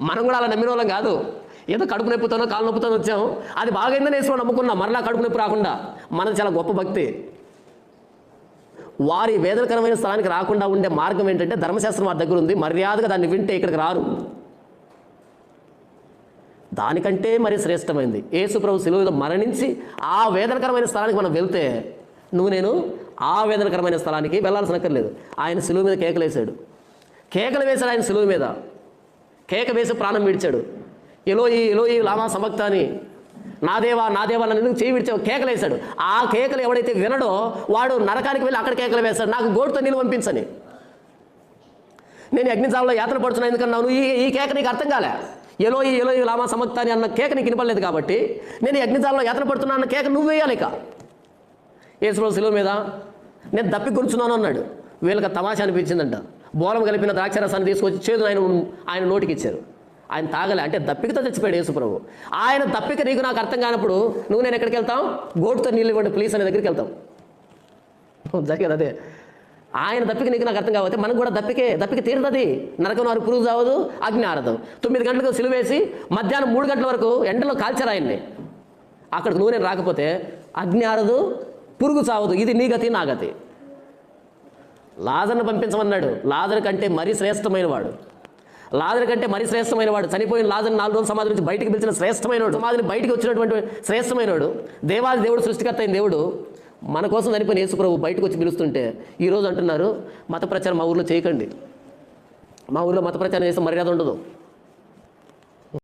మనం కూడా అలా నమ్మిన వాళ్ళం కాదు. ఏదో కడుపు నొప్పుతోనో కాలు నొప్పుతోనో వచ్చాం. అది బాగైందని వేసుకొని నమ్ముకున్నాం. మరలా కడుపు నొప్పి రాకుండా. మనది చాలా గొప్ప భక్తి. వారి వేదనకరమైన స్థలానికి రాకుండా ఉండే మార్గం ఏంటంటే ధర్మశాస్త్రం వారి దగ్గర ఉంది. మర్యాదగా దాన్ని వింటే ఇక్కడికి రారు. దానికంటే మరి శ్రేష్టమైంది. ఏసుప్రభు శిలువ మరణించి ఆ వేదనకరమైన స్థలానికి మనం వెళ్తే నువ్వు నేను ఆ వేదనకరమైన స్థలానికి వెళ్ళాల్సిన అక్కర్లేదు. ఆయన శిలువ మీద కేకలు వేశాడు కేకలు వేశాడు ఆయన శిలువ మీద. కేక వేసి ప్రాణం విడిచాడు. ఎలోయి ఎలోయి లామా సమక్త అని నా దేవా నా దేవా నన్ను చేయి విడిచావు? కేకలు వేశాడు ఆ కేకలు ఎవడైతే వినడో వాడు నరకానికి వెళ్ళి అక్కడ కేకలు వేశాడు. నాకు గోడుతో నీళ్ళు పంపించని. నేను అగ్నిజాలలో యాత్ర పడుతున్నా ఎందుకన్నా నువ్వు ఈ ఈ కేక నీకు అర్థం కాలే? ఎలో ఈ ఎలో ఈ లామా సమక్త అని అన్న కేక నీకు వినపడలేదు కాబట్టి నేను అగ్నిజాలంలో అగ్నిజాలలో యాత్ర పడుతున్నా అన్న కేక నువ్వు వేయాలిక ఇక. యేసుప్రభు శిలువ మీద నేను దప్పి కూర్చున్నాను అన్నాడు. వీళ్ళకి తమాషా అనిపించిందంట. బోలం కలిపిన ద్రాక్షరసాన్ని తీసుకొచ్చి చేదు ఆయన ఆయన నోటికి ఇచ్చారు ఆయన తాగలే. అంటే దప్పికతో చచ్చిపోయాడు యేసుప్రభు ఆయన దప్పిక నీకు నాకు అర్థం కానప్పుడు నువ్వు నేను ఎక్కడికి వెళ్తాం? గోటుతో నీళ్ళు ఇవ్వండి ప్లీజ్ అనే దగ్గరికి వెళ్తాం. జరిగేది అదే. ఆయన దప్పిక నీకు నాకు అర్థం కాకపోతే మనకు కూడా దప్పికే దప్పిక తీరుతుంది నరకం వారు పురుగు చావదు అగ్ని ఆరదు. తొమ్మిది గంటలకు సిలువేసి మధ్యాహ్నం మూడు గంటల వరకు ఎండలో కాల్చారు ఆయన్ని. అక్కడికి నూనె రాకపోతే అగ్ని ఆరదు పురుగు చావదు. ఇది నీ గతి నా గతి. లాజర్ను పంపించమన్నాడు. లాజర్ కంటే మరీ శ్రేష్టమైన వాడు లాజర్ కంటే మరీ శ్రేష్టమైన వాడు చనిపోయిన లాజర్ నాలుగు రోజులు సమాధి నుంచి బయటికి పిలిచిన శ్రేష్టమైన వాడు సమాధిని బయటికి వచ్చినటువంటి శ్రేష్టమైన వాడు దేవాది దేవుడు సృష్టికర్త అయిన దేవుడు మన కోసం చనిపోయిన యేసుప్రభు బయటకు వచ్చి పిలుస్తుంటే ఈరోజు అంటున్నారు మత ప్రచారం మా ఊర్లో చేయకండి. మా ఊర్లో మత ప్రచారం చేస్తే మర్యాద ఉండదు.